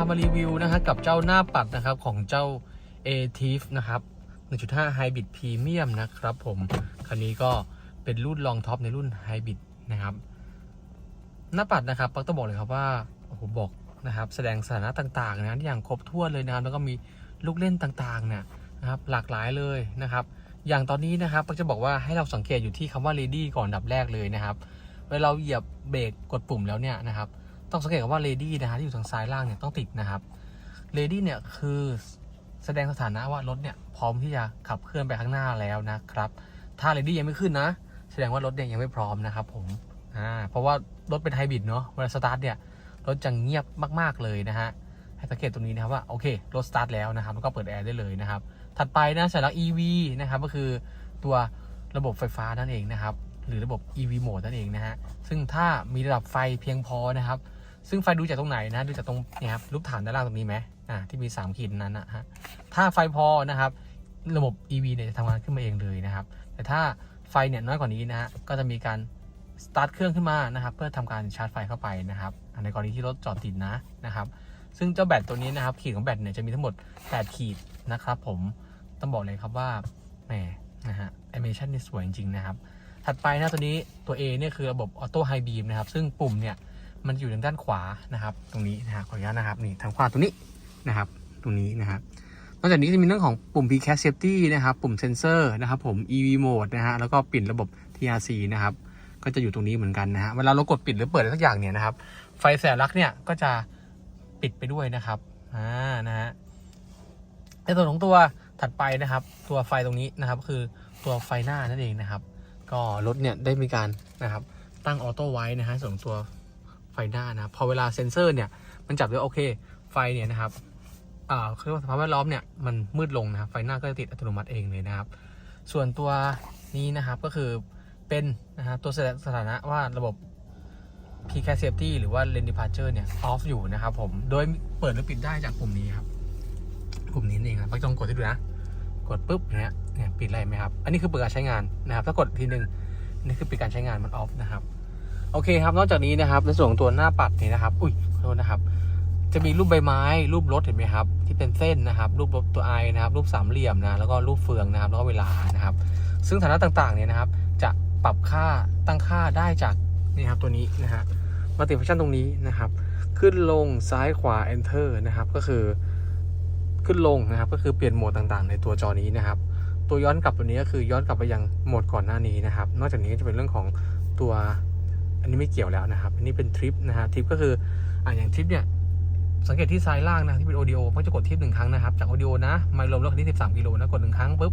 ามารีวิวนะฮะกับเจ้าหน้าปัดนะครับของเจ้า a t i f นะครับ 1.5 Hybrid Premium นะครับผมคันนี้ก็เป็นรุ่นรองท็อปในรุ่น Hybrid นะครับ หน้าปัดนะครับปักต้องบอกเลยครับว่าโอ้โหบอกนะครับ แสดงสถานะต่างๆนะอย่างครบถ้วนเลยนะครับแล้วก็มีลูกเล่นต่างๆเนี่ยนะครับหลากหลายเลยนะครับ อย่างตอนนี้นะครับปักจะบอกว่าให้เราสังเกตอยู่ที่คำว่า ready ก่อนอันดับแรกเลยนะครับเวลาเราเหยียบเบรกกดปุ่มแล้วเนี่ยนะครับ ต้องสังเกตว่า ready นะฮะที่อยู่ทางซ้ายล่างเนี่ยต้องติดนะครับ ready เนี่ยคือแสดงสถานะว่ารถเนี่ยพร้อมที่จะขับเคลื่อนไปข้างหน้าแล้วนะครับ ถ้า ready ยังไม่ขึ้นนะ แสดงว่ารถเนี่ยยังไม่พร้อมนะครับผมอ่าเพราะว่ารถเป็นไฮบริดเนาะเวลาสตาร์ทเนี่ยรถจะเงียบมากๆเลยนะฮะให้สังเกตตรงนี้นะครับว่าโอเครถสตาร์ทแล้วนะครับแล้วก็เปิดแอร์ได้เลยนะครับ ถัดไปนะสัญลักษณ์ EV นะครับก็คือตัวระบบไฟฟ้านั่นเองนะครับหรือระบบ EV mode นั่นเองนะฮะซึ่งถ้ามีระดับไฟเพียงพอนะครับ ซึ่งไฟดูจากตรงไหนนะดูจากตรงเนี่ยครับรูปฐานด้านล่างตรงนี้ไหมอ่าที่มี 3 ขีดนั้นนะฮะถ้าไฟพอนะครับ ระบบ EV เนี่ยจะทำงานขึ้นมาเองเลยนะครับ แต่ถ้าไฟเนี่ยน้อยกว่านี้นะฮะก็จะมีการสตาร์ทเครื่องขึ้นมานะครับ เพื่อทำการชาร์จไฟเข้าไปนะครับในกรณีที่รถจอดติดนะนะครับ ซึ่งเจ้าแบตตัวนี้นะครับ ขีดของแบตเนี่ยจะมีทั้งหมด 8 ขีดนะครับ ผมต้องบอกเลยครับว่าแหมนะฮะแอนิเมชันนี่สวยจริงๆนะครับ ถัดไปนะตัวนี้ตัว A เนี่ยคือระบบออโต้ไฮบีมนะครับ ซึ่งปุ่มเนี่ย มันอยู่ทางด้านขวานะครับ ตรงนี้นะฮะขออนุญาตนะครับนี่ทางขวาตรงนี้นะครับ ตรงนี้นะครับนอกจากนี้จะมีเรื่องของปุ่ม PCAS Safety นะครับ ปุ่มเซนเซอร์นะครับผม EV Mode นะฮะแล้วก็ปิดระบบ TRC นะครับ ก็จะอยู่ตรงนี้เหมือนกันนะฮะเวลาเรากดปิดหรือเปิดอะไรสักอย่างเนี่ยนะครับ ไฟแสนลักเนี่ยก็จะปิดไปด้วยนะครับอ่านะฮะในส่วนของตัวถัดไปนะครับ ตัวไฟตรงนี้นะครับคือตัวไฟหน้านั่นเองนะครับ ก็รถเนี่ยได้มีการนะครับตั้งออโต้ไว้นะฮะส่วนตัวไฟ หน้านะพอเวลาเซ็นเซอร์เนี่ยมันจับได้โอเคไฟเนี่ยนะครับอ่าเขาเรียกว่าสภาพแวดล้อมเนี่ยมันมืดลงนะครับไฟหน้าก็จะติดอัตโนมัติเองเลยนะครับ ส่วนตัวนี้นะครับก็คือเป็นนะฮะตัวแสดงสถานะว่าระบบ p c a s Safety หรือว่า Lane Departure เนี่ย off อยู่นะครับผมโดยเปิดหรือปิดได้จากปุ่มนี้ครับปุ่มนี้เองครับต้องกดให้ดูนะ กดปุ๊บเนี่ยเนี่ยปิดอะไรไหมครับ อันนี้คือเปิดการใช้งานนะครับ ถ้ากดทีหนึ่งนนี่คือปิดการใช้งานมัน off นะครับ โอเคครับ นอกจากนี้นะครับในส่วนของตัวหน้าปัดนี่นะครับ อุ้ยขอโทษนะครับ จะมีรูปใบไม้ รูปรถเห็นไหมครับ ที่เป็นเส้นนะครับ รูปรถตัวไอนะครับ รูปสามเหลี่ยมนะ แล้วก็รูปเฟืองนะครับ แล้วก็เวลานะครับ ซึ่งฐานะต่างๆเนี่ยนะครับ จะปรับค่าตั้งค่าได้จากนี่ครับตัวนี้นะฮะมัลติฟังก์ชันตรงนี้นะครับ ขึ้นลงซ้ายขวา enter นะครับ ก็คือขึ้นลงนะครับ ก็คือเปลี่ยนโหมดต่างๆ ในตัวจอนี้นะครับ ตัวย้อนกลับตัวนี้ก็คือย้อนกลับไปยังโหมดก่อนหน้านี้นะครับ นอกจากนี้ก็จะเป็นเรื่องของตัว อันนี้ไม่เกี่ยวแล้วนะครับ อันนี้เป็นทริปนะฮะทริปก็คืออ่าอย่างทริปเนี่ยสังเกตที่ซ้ายล่างนะที่เป็น audio ก็จะกดทิปหนึ่งครั้งนะครับ จาก audio นะไม่รวมรถคันนี้13กิโลนะกดหนึ่งครั้งปุ๊บ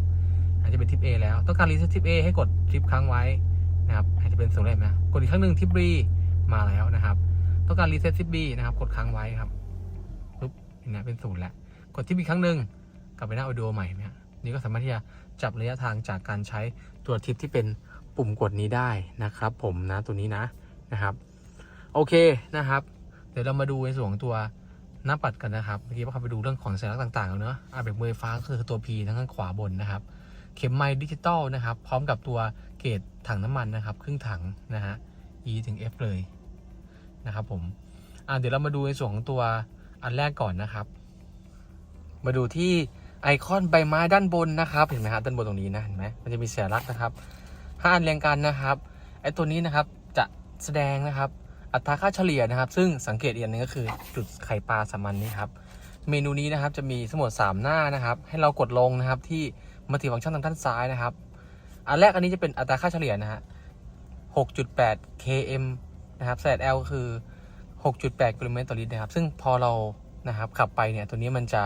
อาจจะเป็นทิป A แล้วต้องการรีเซ็ตทิป A ให้กดทิปครั้งไว้นะครับอาจจะเป็นศูนย์เลยไหมกดอีกครั้งหนึ่งทิป B มาแล้วนะครับ ต้องการรีเซ็ตทิป B นะครับกดค้างไว้ครับปุ๊บเนี่ยเป็นศูนย์แล้วกดทิปอีกครั้งหนึ่งกลับไปหน้า audio ใหม่เนี่ยนี่ก็สามารถที่จะจับระยะทางจากการใช้ตัวทิปที่เป็น ปุ่มกดนี้ได้นะครับ ผมนะตัวนี้นะนะครับ โอเคนะครับ เดี๋ยวเรามาดูในส่วนของตัวหน้าปัดกันนะครับเมื่อกี้พาไปดูเรื่องของสัญลักษณ์ต่างๆแล้วเนอะอ่าเบรกมือไฟฟ้าก็คือตัว P ทางด้านขวาบนนะครับ เข็มไม้ดิจิตอลนะครับ พร้อมกับตัวเกจถังน้ำมันนะครับ ครึ่งถังนะฮะ E ถึง F เลยนะครับผมอ่าเดี๋ยวเรามาดูในส่วนของตัวอันแรกก่อนนะครับ มาดูที่ไอคอนใบไม้ด้านบนนะครับ เห็นไหมครับด้านบนตรงนี้นะเห็นไหมมันจะมีสัญลักษณ์นะครับ ห้าอันเรียงกันนะครับไอตัวนี้นะครับจะแสดงนะครับ อัตราค่าเฉลี่ยนะครับ ซึ่งสังเกตอีกอย่างหนึงก็คือจุดไข่ปลาสามัญนี่ครับเมนูนี้นะครับจะมีทั้งหมด3 หน้านะครับ ให้เรากดลงนะครับที่มัลติฟังก์ชันทางด้านซ้ายนะครับ อันแรกอันนี้จะเป็นอัตราค่าเฉลี่ยนะฮะ6.8 km นะครับ ZL ก็คือ 6.8 กิโลเมตรต่อลิตรนะครับ ซึ่งพอเรานะครับขับไปเนี่ยตัวนี้มันจะ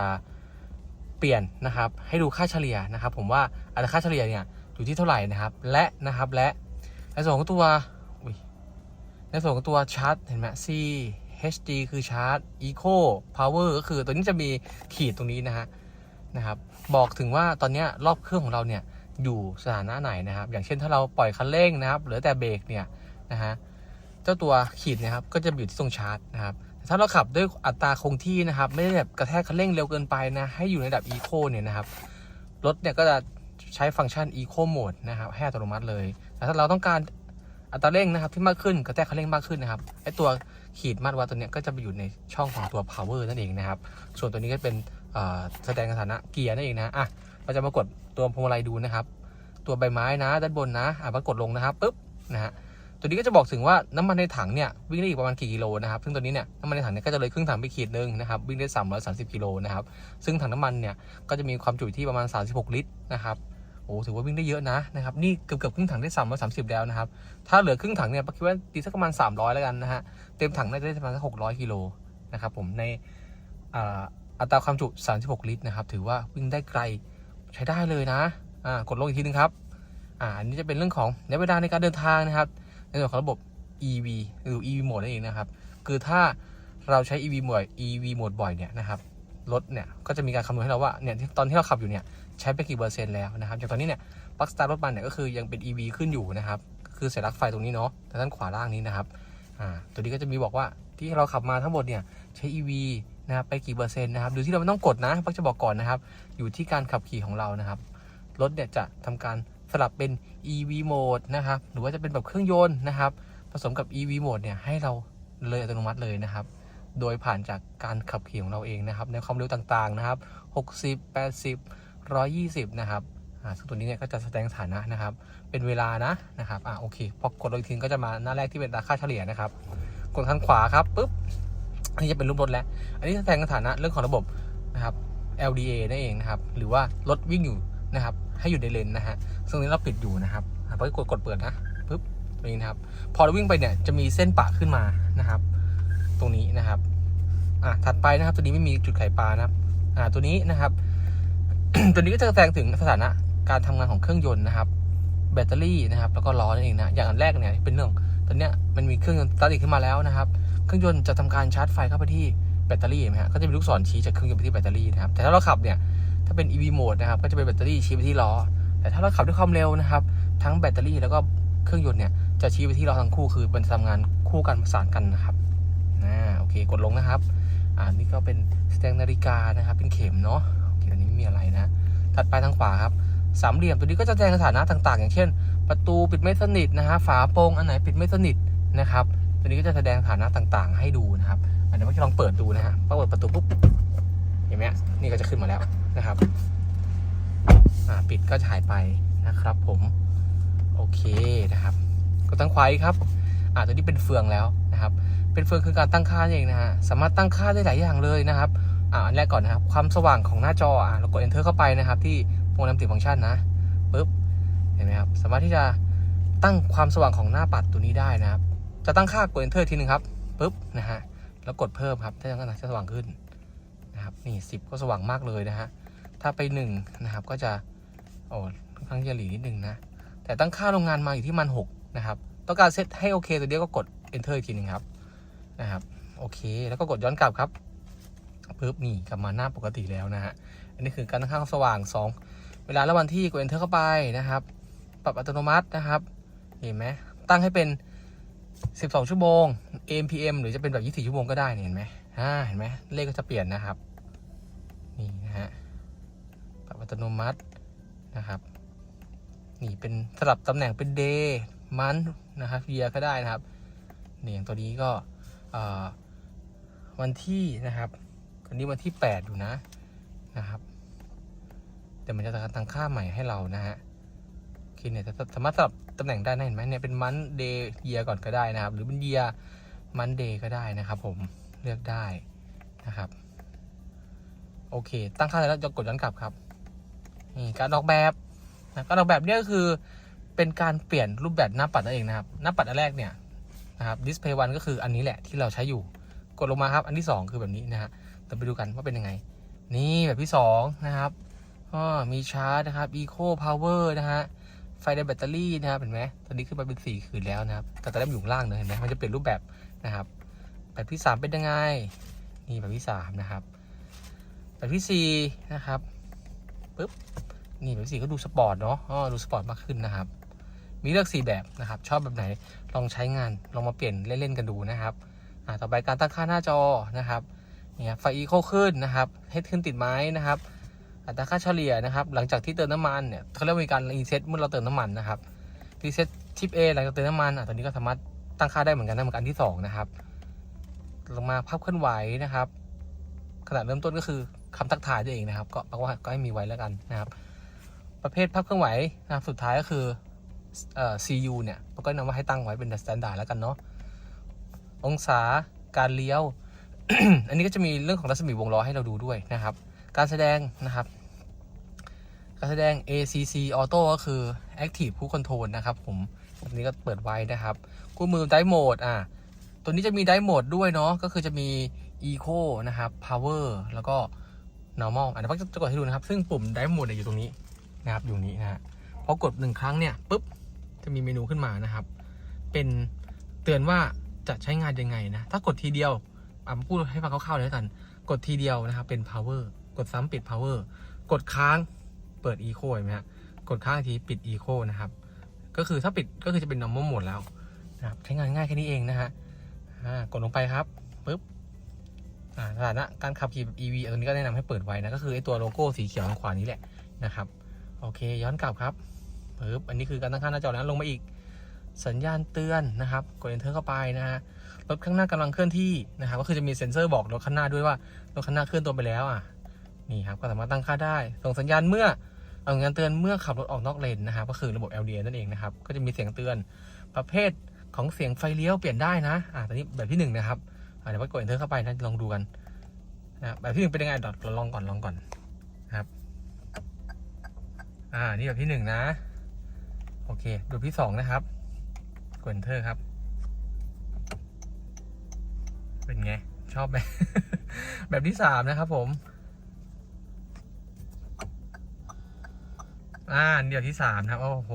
เปลี่ยนนะครับ ให้ดูค่าเฉลี่ยนะครับ ผมว่าอัตราค่าเฉลี่ยเนี่ย อยู่ที่เท่าไหร่นะครับ และนะครับและในส่วนของตัวในส่วนของตัวชาร์จเห็นไหม C HD คือชาร์จ Eco Power ก็คือตัวนี้จะมีขีดตรงนี้นะฮะนะครับ บอกถึงว่าตอนนี้รอบเครื่องของเราเนี่ยอยู่สถานะไหนนะครับ อย่างเช่นถ้าเราปล่อยคันเร่งนะครับเหลือแต่เบรกเนี่ยนะฮะเจ้าตัวขีดนะครับก็จะอยู่ที่ตรงชาร์จนะครับถ้าเราขับด้วยอัตราคงที่นะครับ ไม่ได้แบบกระแทกคันเร่งเร็วเกินไปนะ ให้อยู่ในระดับ Eco เนี่ยนะครับรถเนี่ยก็จะ ใช้ฟังก์ชัน Eco Mode นะครับให้อัตโนมัติเลย แต่ถ้าเราต้องการอัตราเร่งนะครับที่มากขึ้นกระแทกคันเร่งมากขึ้นนะครับไอตัวขีดมาตรวัดตัวเนี้ยก็จะไปอยู่ในช่องของตัว power นั่นเองนะครับ ส่วนตัวนี้ก็เป็นแสดงสถานะเกียร์นั่นเองนะอะเราจะมากดตัวพวงมาลัยดูนะครับ ตัวใบไม้นะด้านบนนะอะมากดลงนะครับปุ๊บนะฮะ ตัวนี้ก็จะบอกถึงว่าน้ำมันในถังเนี่ยวิ่งได้อีกประมาณกี่กิโลนะครับซึ่งตัวนี้เนี่ยน้ำมันในถังเนี่ยก็จะเลยครึ่งถังไปขีดหนึ่งนะครับวิ่งได้ 330กิโลนะครับซึ่งถังน้ำมันเนี่ยก็จะมีความจุที่ประมาณ 36 ลิตรนะครับโอ้ถือว่าวิ่งได้เยอะนะนะครับนี่เกือบเกือบครึ่งถังได้ 330 แล้วนะครับถ้าเหลือครึ่งถังเนี่ยคิดว่าดีสักประมาณ 300 แล้วกันนะฮะเต็มถังน่าจะได้ประมาณสัก600กิโลนะครับผมในอ่าอัตราความจุ 36 ลิตรนะครับถือว่าวิ่งได้ไกลใช้ได้เลยนะอ่ากดลงอีกทีนึงครับอ่าอันนี้จะเป็นเรื่องของในเวลาในการเดินทางนะครับ ในส่วนของระบบ EV หรือ EV โหมดนั่นเองนะครับ คือถ้าเราใช้ EV บ่อย EV โหมดบ่อยเนี่ยนะครับรถเนี่ยก็จะมีการคำนวณให้เราว่าเนี่ยตอนที่เราขับอยู่เนี่ยใช้ไปกี่เปอร์เซ็นต์แล้วนะครับอย่างตอนนี้เนี่ยปลั๊กสตาร์ทรถมันเนี่ยก็คือยังเป็น EV ขึ้นอยู่นะครับคือเสียบปลั๊กไฟตรงนี้เนาะทางด้านขวาล่างนี้นะครับอ่าตัวนี้ก็จะมีบอกว่าที่เราขับมาทั้งหมดเนี่ยใช้ EV นะครับไปกี่เปอร์เซ็นต์นะครับดยที่เราไม่ต้องกดนะปักจะบอกก่อนนะครับ อยู่ที่การขับขี่ของเรานะครับรถเนี่ยจะทำการ สลับเป็น EV โหมดนะครับ หรือว่าจะเป็นแบบเครื่องยนต์นะครับ ผสมกับ EV โหมดเนี่ยให้เราเลยอัตโนมัติเลยนะครับ โดยผ่านจากการขับขี่ของเราเองนะครับ ในความเร็วต่างๆนะครับ 60 80 120 นะครับอ่าซึ่งตัวนี้เนี่ยก็จะแสดงสถานะนะครับ เป็นเวลานะนะครับอ่าโอเค พอกดลงอีกทีก็จะมาหน้าแรกที่เป็นราคาเฉลี่ยนะครับ กดข้างขวาครับปุ๊บ อันนี้จะเป็นรูปรถแล้ว อันนี้แสดงสถานะเรื่องของระบบนะครับ LDA นั่นเองนะครับ หรือว่ารถวิ่งอยู่นะครับ ให้อยู่ในเลนนะฮะ ซึ่งตรงนี้เราปิดอยู่นะครับอะพอกดกดเปิดนะปุ๊บนี้นะครับ พอเราวิ่งไปเนี่ยจะมีเส้นปะขึ้นมานะครับ ตรงนี้นะครับ อะถัดไปนะครับ ตัวนี้ไม่มีจุดไขปลานะครับ อ่าตัวนี้นะครับ ตัวนี้ก็จะแสดงถึงสถานะการทำงานของเครื่องยนต์นะครับ แบตเตอรี่นะครับ แล้วก็ล้อนั่นเองนะอย่างอันแรกเนี่ยเป็นเรื่องตัวเนี้ยมันมีเครื่องยนต์สตาร์ทติดขึ้นมาแล้วนะครับ เครื่องยนต์จะทำการชาร์จไฟเข้าไปที่แบตเตอรี่นไหมฮะก็จะมีลูกศรชี้จากเครื่องยนต์ไปที่แบตเตอรี่นะครับ แต่ถ้าเราขับเนี่ย ถ้าเป็น EV โหมดนะครับ ก็จะเป็นแบตเตอรี่ชี้ไปที่ล้อ แต่ถ้าเราขับด้วยความเร็วนะครับ ทั้งแบตเตอรี่แล้วก็เครื่องยนต์เนี่ย จะชี้ไปที่ล้อทั้งคู่ คือมันจะทำงานคู่กันประสานกันนะครับอ่าโอเค กดลงนะครับ อ่า นี่ก็เป็นแสดงนาฬิกานะครับ เป็นเข็มเนาะ โอเค อันนี้ไม่มีอะไรนะ ถัดไปทางขวาครับ สามเหลี่ยมตัวนี้ก็จะแสดงสถานะต่าง ๆ อย่างเช่น ประตูปิดไม่สนิทนะฮะ ฝาโปร่งอันไหนปิดไม่สนิทนะครับ ตัวนี้ก็จะแสดงสถานะต่างๆ ให้ดูนะครับ อันนี้เมื่อกี้ลองเปิดดูนะฮะพอเปิดประตูปุ๊บ เห็นไหมนี่ก็จะขึ้นมาแล้ว นะครับปิดก็จะหายไปนะครับ ผมโอเคนะครับ ก็ตั้งขวาอีกครับอ่าตัวนี้เป็นเฟืองแล้วนะครับ เป็นเฟืองคือการตั้งค่าเองนะฮะสามารถตั้งค่าได้หลายอย่างเลยนะครับอ่าอันแรกก่อนนะครับ ความสว่างของหน้าจออ่าเรากด enter เข้าไปนะครับ ที่โปรแกรมติดฟังก์ชันนะปุ๊บเห็นไหมครับสามารถที่จะตั้งความสว่างของหน้าปัดตัวนี้ได้นะครับ จะตั้งค่ากด enter ทีนึงครับปุ๊บนะฮะแล้วกดเพิ่มครับถ้าอย่างนั้นจะสว่างขึ้นนะครับนี่สิบก็สว่างมากเลยนะฮะ ถ้าไปหนึ่งนะครับก็จะโอ้ค่อนข้างจะหลีนิดนึงนะ แต่ตั้งค่าโรงงานมาอยู่ที่มันหกนะครับต้องการเซตให้โอเคตัวเดียวก็กด enter อีกทีนึงครับนะครับโอเค แล้วก็กดย้อนกลับครับปึ๊บนี่กลับมาหน้าปกติแล้วนะฮะอันนี้คือการตั้งค่าความสว่าง 2 เวลาและวันที่กด enter เข้าไปนะครับ ปรับอัตโนมัตินะครับเห็นไหมตั้งให้เป็น 12 ชั่วโมง AM PM หรือจะเป็นแบบ 24 ชั่วโมงก็ได้เนี่ยเห็นไหมอ่าเห็นไหมเลขก็จะเปลี่ยนนะครับ นี่นะฮะ ปรับอัตโนมัตินะครับนี่เป็นสลับตำแหน่งเป็น day month นะครับ year ก็ได้นะครับนี่อย่างตัวนี้ก็วันที่นะครับอันนี้วันที่ 8 อยู่นะนะครับแต่มันจะตั้งค่าใหม่ให้เรานะฮะโอเคเนี่ยจะสามารถสลับตำแหน่งได้นะเห็นไหมเนี่ยเป็น month day year ก่อนก็ได้นะครับ หรือเป็น year month day ก็ได้นะครับ ผมเลือกได้นะครับ โอเค ตั้งค่าแล้วจะกดย้อนกลับครับ นี่การออกแบบนะการออกแบบเนี่ยก็คือเป็นการเปลี่ยนรูปแบบหน้าปัดนั่นเองนะครับ หน้าปัดอันแรกเนี่ยนะครับ display one ก็คืออันนี้แหละที่เราใช้อยู่ กดลงมาครับ อันที่สองคือแบบนี้นะฮะเราไปดูกันว่าเป็นยังไง นี่แบบที่สองนะครับก็มีชาร์จนะครับ eco power นะฮะไฟในแบตเตอรี่นะครับเห็นไหมตอนนี้ขึ้นมาเป็นสี่คืนแล้วนะครับ แต่ตอนแรกมันอยู่ล่างเลยเห็นไหมมันจะเปลี่ยนรูปแบบนะครับ แบบที่สามเป็นยังไง นี่แบบที่สามนะครับ แบบที่สี่นะครับ ปึ๊บนี่แบบสี่ก็ดูสปอร์ตเนาะอ๋อดูสปอร์ตมากขึ้นนะครับ มีเลือกสี่แบบนะครับ ชอบแบบไหนลองใช้งานลองมาเปลี่ยนเล่นๆกันดูนะครับอ่าต่อไปการตั้งค่าหน้าจอนะครับเนี่ยไฟอีโคขึ้นนะครับให้ขึ้นติดไม้นะครับอัตราค่าเฉลี่ยนะครับ หลังจากที่เติมน้ำมันเนี่ยเขาเรียกว่ามีการรีเซ็ตเมื่อเราเติมน้ำมันนะครับรีเซ็ตทิป A หลังจากเติมน้ำมันอะตอนนี้ก็สามารถตั้งค่าได้เหมือนกันนะเหมือนกันที่สองนะครับลงมาภาพเคลื่อนไหวนะครับขนาดเริ่มต้นก็คือ คำทักทายตัวเองนะครับ ก็ก็ว่าก็ให้มีไว้แล้วกันนะครับ ประเภทภาพเคลื่อนไหวนะครับสุดท้ายก็คือเอ่อ CU เนี่ยก็แนะนำว่าให้ตั้งไว้เป็น standard แล้วกันเนาะองศาการเลี้ยว อันนี้ก็จะมีเรื่องของรัศมีวงล้อให้เราดูด้วยนะครับ การแสดงนะครับ การแสดง ACC Auto ก็คือ Active Cruise Control นะครับ ผมอันนี้ก็เปิดไว้นะครับคู่มือ Drive Mode อะตัวนี้จะมี Drive Mode ด้วยเนาะก็คือจะมี Eco นะครับ Power แล้วก็ normal อันนี้พักจะกดให้ดูนะครับ ซึ่งปุ่ม Drive Mode อยู่ตรงนี้นะครับ อยู่นี้นะฮะพอกดหนึ่งครั้งเนี่ยปุ๊บจะมีเมนูขึ้นมานะครับ เป็นเตือนว่าจะใช้งานยังไงนะ ถ้ากดทีเดียวอะพูดให้ฟังคร่าวๆเลยแล้วกัน กดทีเดียวนะครับ เป็น power กดซ้ำปิด power กดค้างเปิด eco เห็นไหมฮะกดค้างอีกทีปิด eco นะครับ ก็คือถ้าปิดก็คือจะเป็น normal mode แล้วนะครับ ใช้งานง่ายแค่นี้เองนะฮะกดลงไปครับปุ๊บ สถานะการขับขี่แบบ EV อันนี้ก็แนะนำให้เปิดไว้นะ ก็คือไอตัวโลโก้สีเขียวทางขวานี้แหละนะครับ โอเคย้อนกลับครับปึ๊บอันนี้คือการตั้งค่าหน้าจอแล้วลงมาอีกสัญญาณเตือนนะครับ กด enter เข้าไปนะฮะรถข้างหน้ากำลังเคลื่อนที่นะครับ ก็คือจะมีเซ็นเซอร์บอกรถข้างหน้าด้วยว่ารถข้างหน้าเคลื่อนตัวไปแล้วอะนี่ครับก็สามารถตั้งค่าได้ ส่งสัญญาณเมื่อเอาสัญญาณเตือนเมื่อขับรถออกนอกเลนนะครับ ก็คือระบบ LDA นั่นเองนะครับ ก็จะมีเสียงเตือนประเภทของเสียงไฟเลี้ยวเปลี่ยนได้นะอ่าตอนนี้แบบที่หนึ่งนะครับ เดี๋ยวว่ากด enter เข้าไปนะลองดูกันนะแบบที่หนึ่งเป็นยังไงดอทลองก่อนลองก่อนนะครับ อ่านี่แบบที่หนึ่งนะ โอเคแบบที่สองนะครับกด enter ครับ เป็นไง ชอบไหมแบบที่สามนะครับผม อ่าเดี๋ยวที่สามนะครับโอ้โห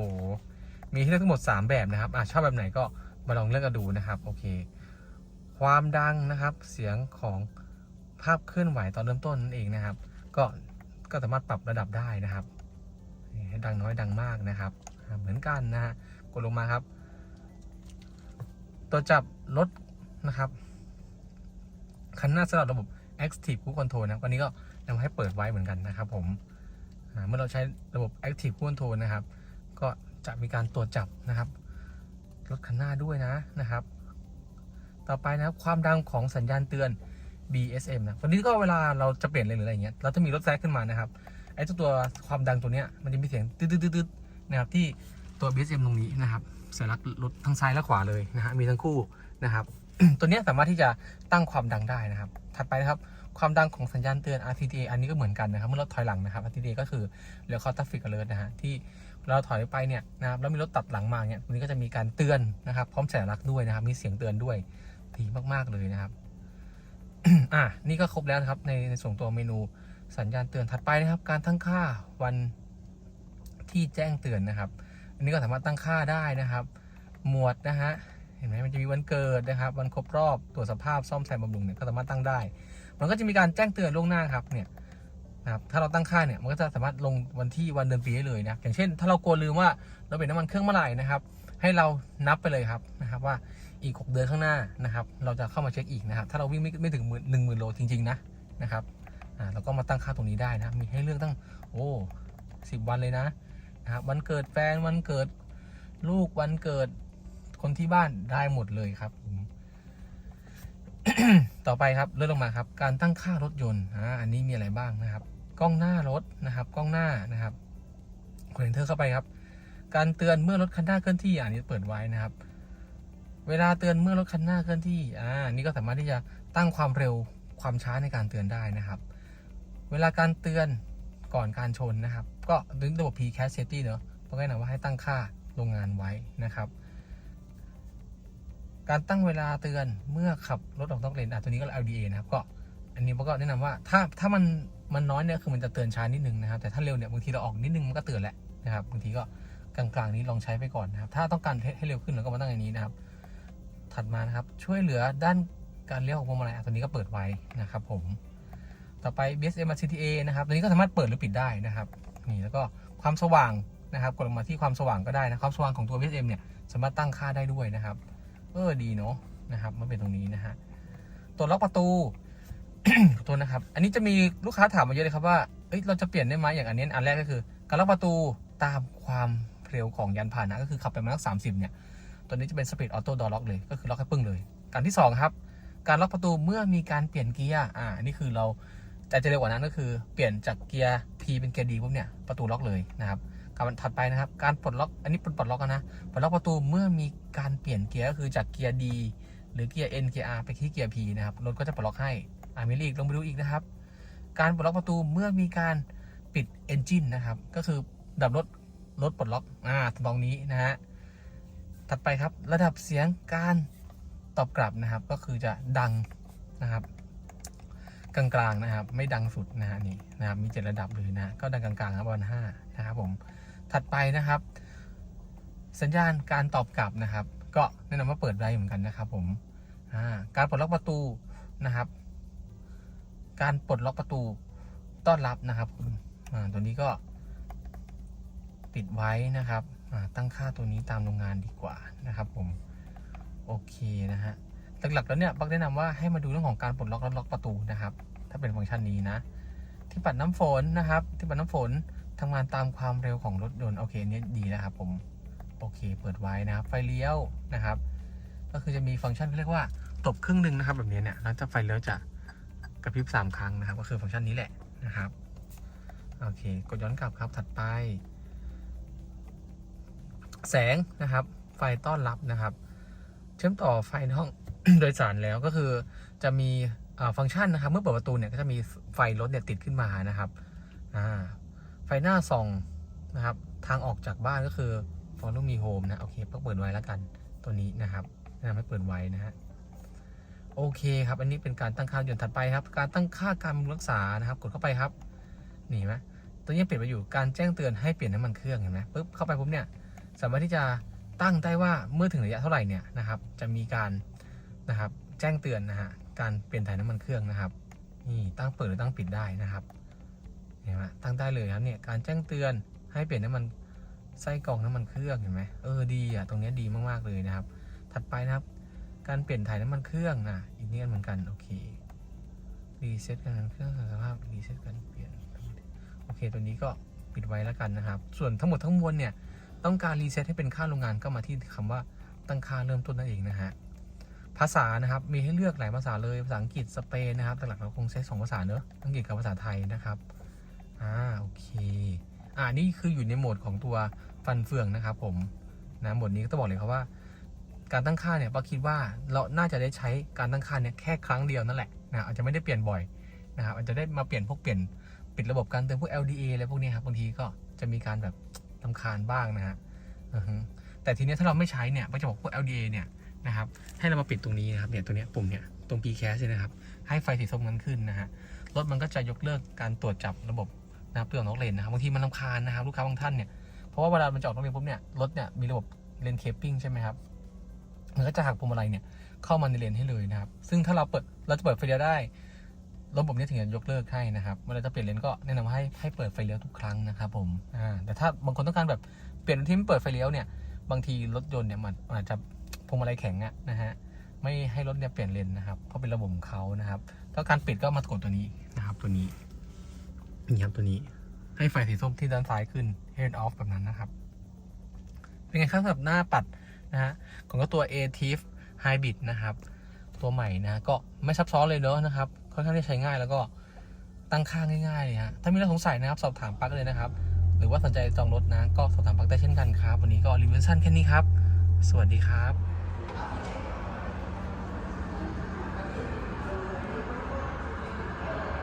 มีให้เลือกทั้งหมดสามแบบนะครับอ่าชอบแบบไหนก็มาลองเลือกกันดูนะครับ โอเค ความดังนะครับ เสียงของภาพเคลื่อนไหวตอนเริ่มต้นนั่นเองนะครับ ก็ก็สามารถปรับระดับได้นะครับให้ดังน้อยดังมากนะครับ เหมือนกันนะฮะกดลงมาครับ ตัวจับรถนะครับคันหน้าสำหรับระบบ Active Cruise Control นะวันนี้ก็นำให้เปิดไว้เหมือนกันนะครับ ผมเมื่อเราใช้ระบบ Active Cruise Control นะครับ ก็จะมีการตรวจจับนะครับรถคันหน้าด้วยนะนะครับ ต่อไปนะครับความดังของสัญญาณเตือน BSM นะวันนี้ก็เวลาเราจะเปลี่ยนเลนหรืออะไรเงี้ย เราจะมีรถแซกขึ้นมานะครับ ไอ้เจ้าตัวความดังตัวเนี้ยมันจะมีเสียงตืดๆๆนะครับที่ตัว BSM ตรงนี้นะครับสัญลักษณ์รถทั้งซ้ายและขวาเลยนะฮะ มีทั้งคู่นะครับ ตัวเนี้ยสามารถที่จะตั้งความดังได้นะครับ ถัดไปนะครับ ความดังของสัญญาณเตือน RTTA อันนี้ก็เหมือนกันนะครับ เมื่อราถอยหลังนะครับ RTTA ก็คือ rear Traffic Alert นะฮะ ที่เราถอยไปเนี่ยนะครับ แล้วมีรถตัดหลังมาเนี่ยตัวนี้ก็จะมีการเตือนนะครับ พร้อมสัญลักษณ์ด้วยนะครับ มีเสียงเตือนด้วย ดีมากๆเลยนะครับ อะนี่ก็ครบแล้วนะครับ ในในส่วนตัวเมนูสัญญาณเตือนถัดไปนะครับ การตั้งค่าวันที่แจ้งเตือนนะครับ อันนี้ก็สามารถตั้งค่าได้นะครับ หมวดนะฮะเห็นไหมมันจะมีวันเกิดนะครับ วันครบรอบตรวจสภาพซ่อมแซมบำรุงเนี่ยก็สามารถตั้งได้ มันก็จะมีการแจ้งเตือนล่วงหน้าครับเนี่ยนะครับถ้าเราตั้งค่าเนี่ยมันก็จะสามารถลงวันที่วันเดือนปีได้เลยนะอย่างเช่น ถ้าเรากลัวลืมว่าเราเปลี่ยนน้ำมันเครื่องเมื่อไหร่นะครับ ให้เรานับไปเลยครับนะครับว่า อีก 6 เดือนข้างหน้านะครับเราจะเข้ามาเช็คอีกนะครับถ้าเราวิ่งไม่ไม่ถึงหมื่นหนึ่งหมื่นโลจริงๆนะนะครับอ่าเราก็มาตั้งค่าตรงนี้ได้นะมีให้เลือกตั้งโอ้สิบวันเลยนะนะครับวันเกิดแฟนวันเกิดลูกวันเกิดคนที่บ้านได้หมดเลยครับผมต่อไปครับเลื่อนลงมาครับ การตั้งค่ารถยนต์อ่าอันนี้มีอะไรบ้างนะครับ กล้องหน้ารถนะครับ กล้องหน้านะครับกด enter เข้าไปครับ การเตือนเมื่อรถคันหน้าเคลื่อนที่อ่านี้เปิดไว้นะครับ เวลาเตือนเมื่อรถคันหน้าเคลื่อนที่ อ่า นี่ก็สามารถที่จะตั้งความเร็วความช้าในการเตือนได้นะครับ เวลาการเตือนก่อนการชนนะครับ ก็ดึงระบบ P Cache Safety เนอะต้องแนะนำว่าให้ตั้งค่าโรงงานไว้นะครับ การตั้งเวลาเตือนเมื่อขับรถออกนอกเลนอะตัวนี้ก็ LDA นะครับ ก็อันนี้ผมก็แนะนำว่าถ้าถ้ามันมันน้อยเนี่ยคือมันจะเตือนช้านิดนึงนะครับ แต่ถ้าเร็วเนี่ยบางทีเราออกนิดนึงมันก็เตือนแหละนะครับบางทีก็กลางๆนี้ลองใช้ไปก่อนนะครับ ถ้าต้องการให้เร็วขึ้นเราก็มาตั้งอันนี้นะครับ ถัดมานะครับช่วยเหลือด้านการเลี้ยวของพวงมาลัยอะตัวนี้ก็เปิดไว้นะครับ ผม ต่อไป BSM CTA นะครับตัวนี้ก็สามารถเปิดหรือปิดได้นะครับนี่แล้วก็ความสว่างนะครับกดลงมาที่ความสว่างก็ได้นะความสว่างของตัว BSM เนี่ยสามารถตั้งค่าได้ด้วยนะครับ เออดีเนาะนะครับมันเป็นตรงนี้นะฮะตัวล็อกประตูขอโทษนะครับ อันนี้จะมีลูกค้าถามมาเยอะเลยครับว่าเอ้ยเราจะเปลี่ยนได้ไหมอย่างอันนี้อันแรกก็คือ การล็อกประตูตามความเร็วของยานพาหนะก็คือขับไปมาสักสามสิบเนี่ย ตัวนี้จะเป็นสปีดออโต้ดอล็อกเลย ก็คือล็อกให้ปึ้งเลย การที่สองครับ การล็อกประตูเมื่อมีการเปลี่ยนเกียร์ อ่า นี่คือเราแต่จะเร็วกว่านั้นก็คือเปลี่ยนจากเกียร์ P เป็นเกียร์ D ปุ๊บเนี่ยประตูล็อกเลยนะครับการถัดไปนะครับ การปลดล็อก อันนี้ปลดปลดล็อกนะ ปลดล็อกประตูเมื่อมีการเปลี่ยนเกียร์ก็คือจากเกียร์ D หรือเกียร์ N เกียร์ R ไปที่เกียร์ P นะครับ รถก็จะปลดล็อกให้ อ่ามีอีกลงไปดูอีกนะครับ การปลดล็อกประตูเมื่อมีการปิดเอนจินนะครับ ก็คือดับรถรถปลดล็อก อ่าตรงนี้นะฮะ ถัดไปครับระดับเสียงการตอบกลับนะครับ ก็คือจะดังนะครับ กลางๆนะครับ ไม่ดังสุดนะฮะนี่นะครับมีเจ็ดระดับเลยนะก็ดังกลางๆครับประมาณห้านะครับผมถัดไปนะครับ สัญญาณการตอบกลับนะครับ ก็แนะนำว่าเปิดได้เหมือนกันนะครับ ผมการปลดล็อกประตูนะครับ การปลดล็อกประตูต้อนรับนะครับอ่าตัวนี้ก็ปิดไว้นะครับ ตั้งค่าตัวนี้ตามโรงงานดีกว่านะครับผม โอเคนะฮะ หลักๆแล้วเนี่ยบักแนะนำว่าให้มาดูเรื่องของการปลดล็อกและล็อกประตูนะครับ ถ้าเป็นฟังก์ชันนี้นะ ที่ปัดน้ำฝนนะครับ ที่ปัดน้ำฝนทำงานตามความเร็วของรถยนต์โอเคอันนี้ดีนะครับผมโอเค เปิดไว้นะครับ ไฟเลี้ยวนะครับ ก็คือจะมีฟังก์ชันที่เรียกว่าตบครึ่งหนึ่งนะครับแบบนี้เนี่ยแล้วจะไฟเลี้ยวจะกระพริบสามครั้งนะครับ ก็คือฟังก์ชันนี้แหละนะครับ โอเค กดย้อนกลับครับถัดไป แสงนะครับ ไฟต้อนรับนะครับ เชื่อมต่อไฟในห้องโดยสารแล้วก็คือจะมีฟังก์ชันนะครับ เมื่อเปิดประตูเนี่ยก็จะมีไฟรถเนี่ยติดขึ้นมานะครับไฟหน้าส่องนะครับ ทางออกจากบ้านก็คือ follow me home นะ โอเคต้องเปิดไว้แล้วกันตัวนี้นะครับแนะนำให้เปิดไว้นะฮะโอเคครับ อันนี้เป็นการตั้งค่าหย่อนถัดไปครับ การตั้งค่าการบำรุงรักษานะครับ กดเข้าไปครับนี่ไหมตัวนี้เปลี่ยนไปอยู่การแจ้งเตือนให้เปลี่ยนน้ำมันเครื่องเห็นไหมปุ๊บเข้าไปปุ๊บเนี่ย สามารถที่จะตั้งได้ว่าเมื่อถึงระยะเท่าไหร่เนี่ยนะครับ จะมีการนะครับแจ้งเตือนนะฮะการเปลี่ยนถ่ายน้ำมันเครื่องนะครับนี่ตั้งเปิดหรือตั้งปิดได้นะครับเห็นไหมตั้งได้เลยครับเนี่ยการแจ้งเตือนให้เปลี่ยนน้ำมันไส้กรองน้ำมันเครื่องเห็นไหมเออดีอะตรงนี้ดีมากๆเลยนะครับ ถัดไปนะครับ การเปลี่ยนถ่ายน้ำมันเครื่องนะอีกนี่เหมือนกันโอเครีเซ็ตการเครื่องสภาพรีเซ็ตการเปลี่ยนโอเคตัวนี้ก็ปิดไว้แล้วกันนะครับ ส่วนทั้งหมดทั้งมวลเนี่ย ต้องการรีเซ็ตให้เป็นค่าโรงงานก็มาที่คำว่าตั้งค่าเริ่มต้นนั่นเองนะฮะ ภาษานะครับมีให้เลือกหลายภาษาเลยภาษาอังกฤษสเปนนะครับแต่หลักเราคงใช้สองภาษาเนอะอังกฤษกับภาษาไทยนะครับอ่าโอเคอ่านี่คืออยู่ในโหมดของตัวฟันเฟืองนะครับผมนะโหมดนี้ก็ต้องบอกเลยครับว่า การตั้งค่าเนี่ยป้าคิดว่าเราน่าจะได้ใช้การตั้งค่าเนี่ยแค่ครั้งเดียวนั่นแหละนะอาจจะไม่ได้เปลี่ยนบ่อยนะครับอาจจะได้มาเปลี่ยนพวกเปลี่ยนปิดระบบการเตือนพวก LDA อะไรพวกนี้ครับบางทีก็จะมีการแบบ ลำคาญบ้างนะฮะแต่ทีนี้ถ้าเราไม่ใช้เนี่ยป้าจะบอกพวก LDA เนี่ยนะครับให้เรามาปิดตรงนี้นะครับเนี่ยตัวเนี้ยปุ่มเนี่ยตรง PCAS เนี่ยนะครับ ให้ไฟสีส้มนั้นขึ้นนะฮะรถมันก็จะยกเลิกการตรวจจับระบบนะครับเรื่องนอกเลนนะครับบางทีมันลำคาญนะครับลูกค้าบางท่านเนี่ยเพราะว่าเวลามันจออกนอกเลนปุ๊บเนี่ยรถเนี่ยมีระบบเลนเคปปิ้งใช่ไหมครับมันก็จะหักพวงมาลัยเนี่ยเข้ามาในเลนให้เลยนะครับ ซึ่งถ้าเราเปิดเราจะเปิดไฟเลี้ยวได้ ระบบนี้ถึงจะยกเลิกให้นะครับเวลาจะเปลี่ยนเลนก็แนะนำให้ให้เปิดไฟเลี้ยวทุกครั้งนะครับผมอ่าแต่ถ้าบางคนต้องการแบบเปลี่ยนที่ไม่เปิดไฟเลี้ยวเนี่ยบางทีรถยนต์เนี่ยมันอาจจะพวงมาลัยแข็งอะนะฮะไม่ให้รถเนี่ยเปลี่ยนเลนนะครับเพราะเป็นระบบของเขานะครับถ้าการปิดก็มากดตัวนี้นะครับตัวนี้นี่ครับตัวนี้ให้ไฟสีส้มที่ด้านซ้ายขึ้น head off แบบนั้นนะครับ เป็นไงครับสำหรับหน้าปัดนะฮะของก็ตัว a t i f Hybrid นะครับ ตัวใหม่นะก็ไม่ซับซ้อนเลยเนอะนะครับ ค่อนข้างที่ใช้ง่ายแล้วก็ตั้งค่าง่ายๆเลยฮะถ้ามีเรื่องสงสัยนะครับสอบถามปักเลยนะครับ หรือว่าสนใจจองรถนะก็สอบถามปักได้เช่นกันครับ วันนี้ก็รีวิวสั้นแค่นี้ครับ สวัสดีครับ